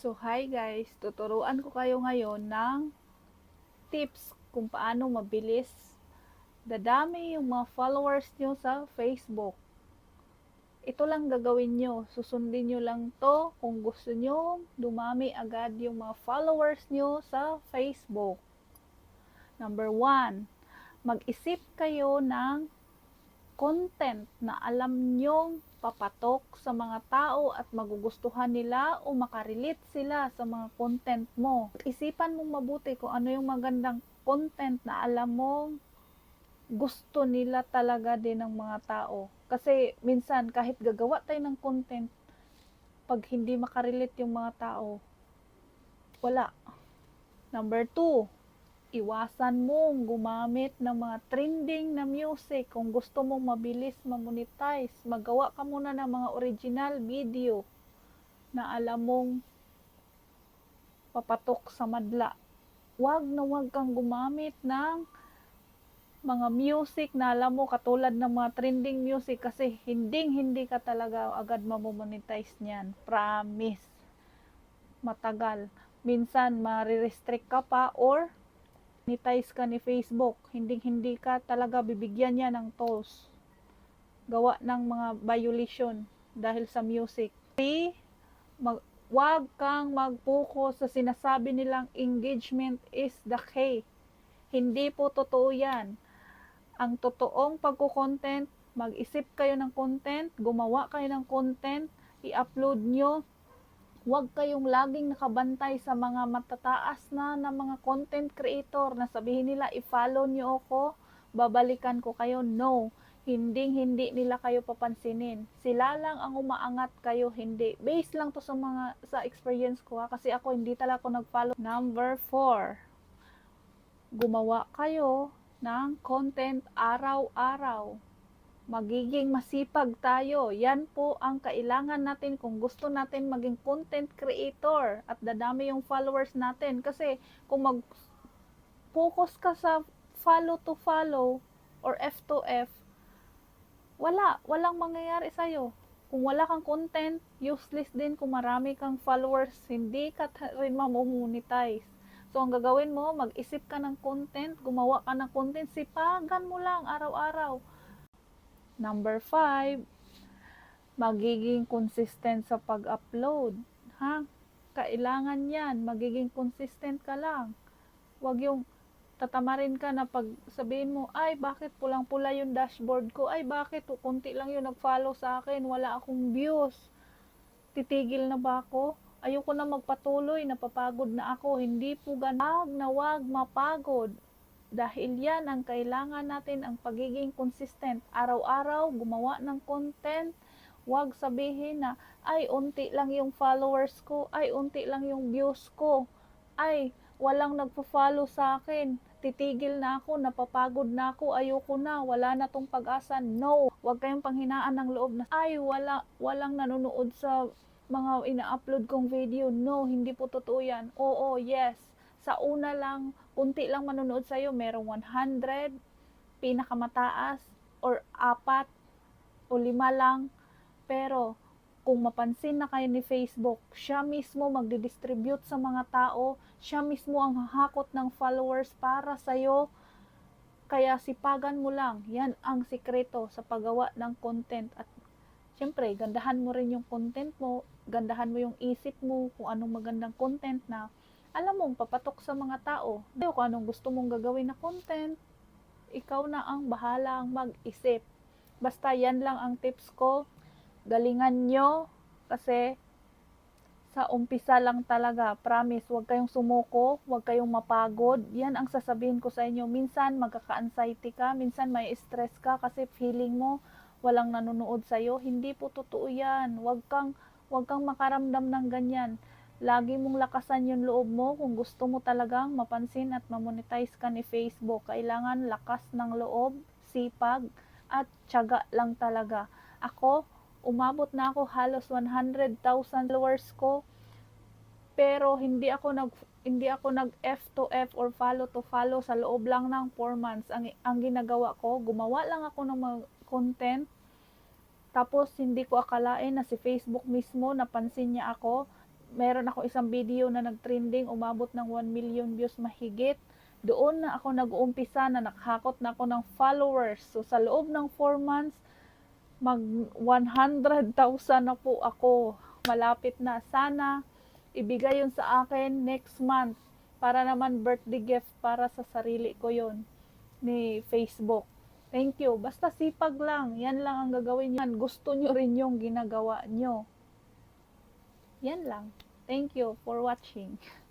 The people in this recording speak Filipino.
So, hi guys! Tuturuan ko kayo ngayon ng tips kung paano mabilis dadami yung mga followers nyo sa Facebook. Ito lang gagawin nyo. Susundin nyo lang to kung gusto nyo dumami agad yung mga followers nyo sa Facebook. Number one, mag-isip kayo ng content na alam nyong papatok sa mga tao at magugustuhan nila o makarelate sila sa mga content mo. Isipan mong mabuti kung ano yung magandang content na alam mong gusto nila talaga din ng mga tao. Kasi minsan kahit gagawa tayo ng content, pag hindi makarelate yung mga tao, wala. Number two, iwasan mong gumamit ng mga trending na music kung gusto mong mabilis mamonetize. Magawa ka muna ng mga original video na alam mong papatok sa madla. Huwag na huwag kang gumamit ng mga music na alam mo katulad ng mga trending music kasi hindi hindi ka talaga agad mamomonetize niyan. Promise. Matagal. Minsan marirestrict ka pa or monetize ka ni Facebook, hindi hindi ka talaga bibigyan niya ng tolls. Gawa ng mga violation dahil sa music. 3. Mag, wag kang mag-focus sa sinasabi nilang engagement is the key. Hindi po totoo yan. Ang totoong pagko-content, mag-isip kayo ng content, gumawa kayo ng content, i-upload nyo, huwag kayong laging nakabantay sa mga matataas na na mga content creator na sabihin nila i-follow nyo ako, babalikan ko kayo. No, hindi hindi nila kayo papansinin. Sila lang ang umaangat kayo, hindi. Based lang to sa mga sa experience ko ha, kasi ako hindi talaga ako nag-follow. Number 4. Gumawa kayo ng content araw-araw magiging masipag tayo. Yan po ang kailangan natin kung gusto natin maging content creator at dadami yung followers natin. Kasi kung mag-focus ka sa follow to follow or F to F, wala, walang mangyayari sa'yo. Kung wala kang content, useless din kung marami kang followers, hindi ka rin mamonetize. So, ang gagawin mo, mag-isip ka ng content, gumawa ka ng content, sipagan mo lang araw-araw Number 5, magiging consistent sa pag-upload. Ha? Kailangan yan. Magiging consistent ka lang. Huwag yung tatamarin ka na pag sabihin mo, ay bakit pulang-pula yung dashboard ko? Ay bakit kunti lang yung nag-follow sa akin? Wala akong views. Titigil na ba ako? Ayoko na magpatuloy, napapagod na ako. Hindi po ganag na wag mapagod dahil yan ang kailangan natin ang pagiging consistent. Araw-araw gumawa ng content. Huwag sabihin na, ay, unti lang yung followers ko. Ay, unti lang yung views ko. Ay, walang nagpo-follow sa akin. Titigil na ako, napapagod na ako, ayoko na, wala na tong pag-asa. No, huwag kayong panghinaan ng loob na, ay, wala, walang nanonood sa mga ina-upload kong video. No, hindi po totoo yan. Oo, yes sa una lang, kunti lang manonood sa'yo, merong 100, pinakamataas, or apat, o lima lang. Pero, kung mapansin na kayo ni Facebook, siya mismo magdi-distribute sa mga tao, siya mismo ang hahakot ng followers para sa'yo, kaya sipagan mo lang. Yan ang sikreto sa paggawa ng content. At syempre, gandahan mo rin yung content mo, gandahan mo yung isip mo kung anong magandang content na alam mong papatok sa mga tao. Kung anong gusto mong gagawin na content, ikaw na ang bahalang mag-isip. Basta yan lang ang tips ko. Galingan nyo kasi sa umpisa lang talaga, promise, huwag kayong sumuko, huwag kayong mapagod. Yan ang sasabihin ko sa inyo. Minsan magkaka-anxiety ka, minsan may stress ka kasi feeling mo walang nanonood sa iyo. Hindi po totoo yan. Huwag kang, huwag kang makaramdam ng ganyan lagi mong lakasan yung loob mo kung gusto mo talagang mapansin at mamonetize ka ni Facebook. Kailangan lakas ng loob, sipag, at tiyaga lang talaga. Ako, umabot na ako halos 100,000 followers ko, pero hindi ako nag hindi ako nag F to F or follow to follow sa loob lang ng 4 months. Ang, ang ginagawa ko, gumawa lang ako ng mga content, tapos hindi ko akalain na si Facebook mismo napansin niya ako, meron ako isang video na nag-trending, umabot ng 1 million views mahigit. Doon na ako nag-uumpisa na nakahakot na ako ng followers. So sa loob ng 4 months, mag 100,000 na po ako. Malapit na. Sana ibigay yun sa akin next month para naman birthday gift para sa sarili ko yun ni Facebook. Thank you. Basta sipag lang. Yan lang ang gagawin nyo. Gusto nyo rin yung ginagawa nyo. Yan lang. Thank you for watching.